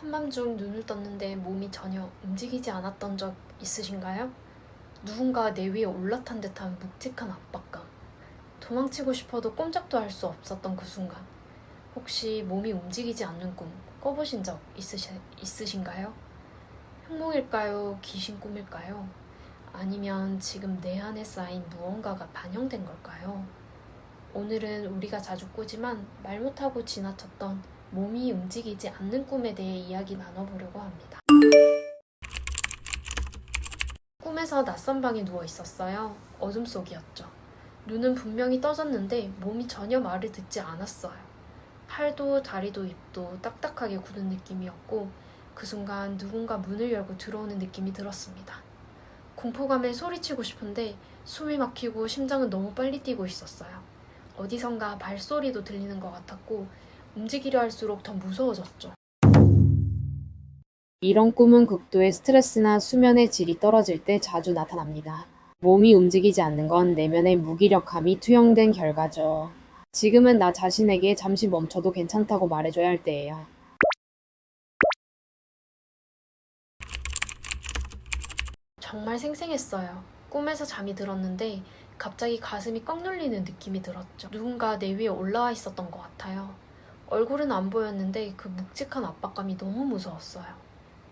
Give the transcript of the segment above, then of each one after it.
한밤중 눈을 떴는데 몸이 전혀 움직이지 않았던 적 있으신가요? 누군가 내 위에 올라탄 듯한 묵직한 압박감. 도망치고 싶어도 꼼짝도 할 수 없었던 그 순간. 혹시 몸이 움직이지 않는 꿈 꿔보신 적 있으시, 있으신가요? 흉몽일까요? 귀신 꿈일까요? 아니면 지금 내 안에 쌓인 무언가가 반영된 걸까요? 오늘은 우리가 자주 꾸지만 말 못하고 지나쳤던 몸이 움직이지 않는 꿈에 대해 이야기 나눠보려고 합니다. 꿈에서 낯선 방에 누워 있었어요. 어둠 속이었죠. 눈은 분명히 떠졌는데 몸이 전혀 말을 듣지 않았어요. 팔도 다리도 입도 딱딱하게 굳은 느낌이었고 그 순간 누군가 문을 열고 들어오는 느낌이 들었습니다. 공포감에 소리치고 싶은데 숨이 막히고 심장은 너무 빨리 뛰고 있었어요. 어디선가 발소리도 들리는 것 같았고 움직이려 할수록 더 무서워졌죠. 이런 꿈은 극도의 스트레스나 수면의 질이 떨어질 때 자주 나타납니다. 몸이 움직이지 않는 건 내면의 무기력함이 투영된 결과죠. 지금은 나 자신에게 잠시 멈춰도 괜찮다고 말해줘야 할 때예요. 정말 생생했어요. 꿈에서 잠이 들었는데 갑자기 가슴이 꽉 눌리는 느낌이 들었죠. 누군가 내 위에 올라와 있었던 것 같아요. 얼굴은 안 보였는데 그 묵직한 압박감이 너무 무서웠어요.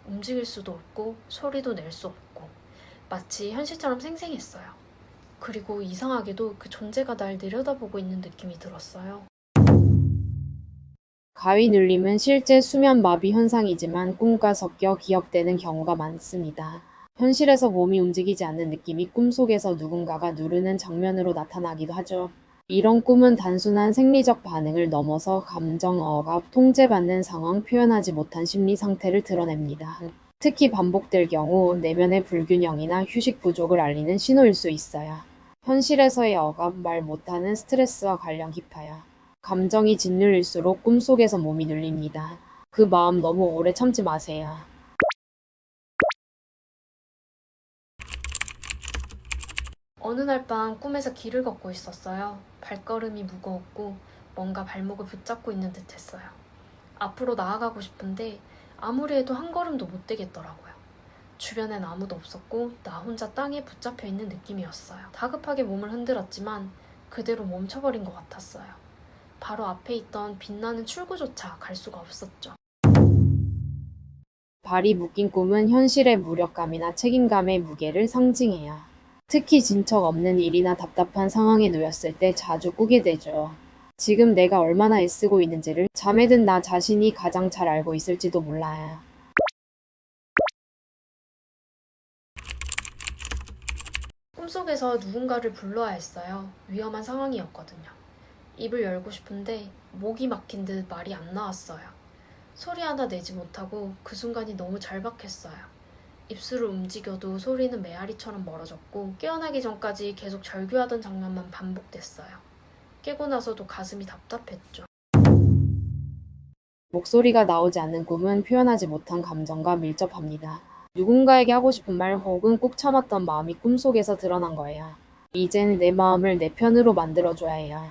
움직일 수도 없고 소리도 낼 수 없고 마치 현실처럼 생생했어요. 그리고 이상하게도 그 존재가 날 내려다보고 있는 느낌이 들었어요. 가위 눌림은 실제 수면 마비 현상이지만 꿈과 섞여 기억되는 경우가 많습니다. 현실에서 몸이 움직이지 않는 느낌이 꿈속에서 누군가가 누르는 장면으로 나타나기도 하죠. 이런 꿈은 단순한 생리적 반응을 넘어서 감정 억압, 통제받는 상황, 표현하지 못한 심리 상태를 드러냅니다. 특히 반복될 경우 내면의 불균형이나 휴식 부족을 알리는 신호일 수 있어요. 현실에서의 억압, 말 못하는 스트레스와 관련 깊어요. 감정이 짓눌릴수록 꿈속에서 몸이 눌립니다. 그 마음 너무 오래 참지 마세요. 어느 날 밤 꿈에서 길을 걷고 있었어요. 발걸음이 무거웠고 뭔가 발목을 붙잡고 있는 듯 했어요. 앞으로 나아가고 싶은데 아무리 해도 한 걸음도 못 되겠더라고요. 주변엔 아무도 없었고 나 혼자 땅에 붙잡혀 있는 느낌이었어요. 다급하게 몸을 흔들었지만 그대로 멈춰버린 것 같았어요. 바로 앞에 있던 빛나는 출구조차 갈 수가 없었죠. 발이 묶인 꿈은 현실의 무력감이나 책임감의 무게를 상징해요. 특히 진척 없는 일이나 답답한 상황에 놓였을 때 자주 꾸게 되죠. 지금 내가 얼마나 애쓰고 있는지를 잠에 든 나 자신이 가장 잘 알고 있을지도 몰라요. 꿈속에서 누군가를 불러야 했어요. 위험한 상황이었거든요. 입을 열고 싶은데 목이 막힌 듯 말이 안 나왔어요. 소리 하나 내지 못하고 그 순간이 너무 절박했어요. 입술을 움직여도 소리는 메아리처럼 멀어졌고 깨어나기 전까지 계속 절규하던 장면만 반복됐어요. 깨고 나서도 가슴이 답답했죠. 목소리가 나오지 않는 꿈은 표현하지 못한 감정과 밀접합니다. 누군가에게 하고 싶은 말 혹은 꾹 참았던 마음이 꿈속에서 드러난 거예요. 이젠 내 마음을 내 편으로 만들어줘야 해요.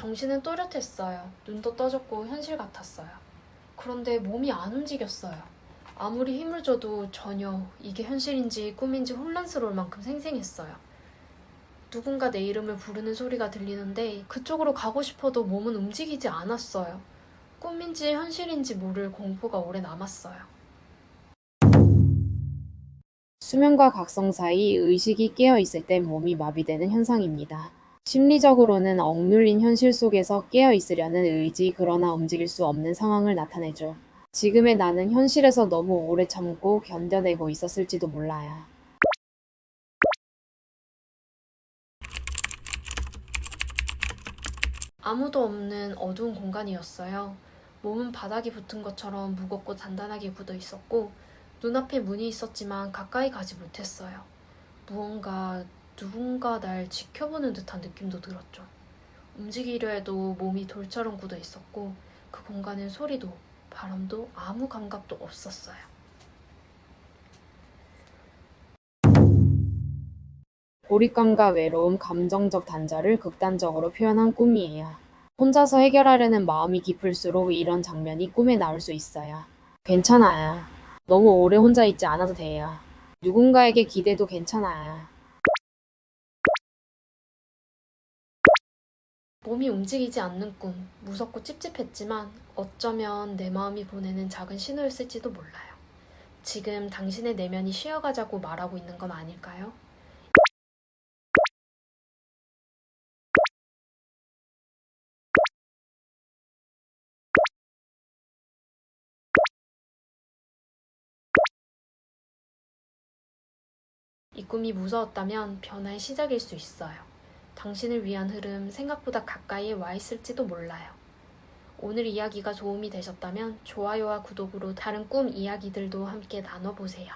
정신은 또렷했어요. 눈도 떠졌고 현실 같았어요. 그런데 몸이 안 움직였어요. 아무리 힘을 줘도 전혀 이게 현실인지 꿈인지 혼란스러울 만큼 생생했어요. 누군가 내 이름을 부르는 소리가 들리는데 그쪽으로 가고 싶어도 몸은 움직이지 않았어요. 꿈인지 현실인지 모를 공포가 오래 남았어요. 수면과 각성 사이 의식이 깨어 있을 때 몸이 마비되는 현상입니다. 심리적으로는 억눌린 현실 속에서 깨어 있으려는 의지, 그러나 움직일 수 없는 상황을 나타내죠. 지금의 나는 현실에서 너무 오래 참고 견뎌내고 있었을지도 몰라요. 아무도 없는 어두운 공간이었어요. 몸은 바닥이 붙은 것처럼 무겁고 단단하게 굳어 있었고 눈앞에 문이 있었지만 가까이 가지 못했어요. 무언가 누군가 날 지켜보는 듯한 느낌도 들었죠. 움직이려 해도 몸이 돌처럼 굳어 있었고 그 공간엔 소리도 바람도 아무 감각도 없었어요. 고립감과 외로움, 감정적 단절을 극단적으로 표현한 꿈이에요. 혼자서 해결하려는 마음이 깊을수록 이런 장면이 꿈에 나올 수 있어요. 괜찮아요. 너무 오래 혼자 있지 않아도 돼요. 누군가에게 기대도 괜찮아요. 몸이 움직이지 않는 꿈, 무섭고 찝찝했지만 어쩌면 내 마음이 보내는 작은 신호였을지도 몰라요. 지금 당신의 내면이 쉬어가자고 말하고 있는 건 아닐까요? 이 꿈이 무서웠다면 변화의 시작일 수 있어요. 당신을 위한 흐름 생각보다 가까이에 와 있을지도 몰라요. 오늘 이야기가 도움이 되셨다면 좋아요와 구독으로 다른 꿈 이야기들도 함께 나눠보세요.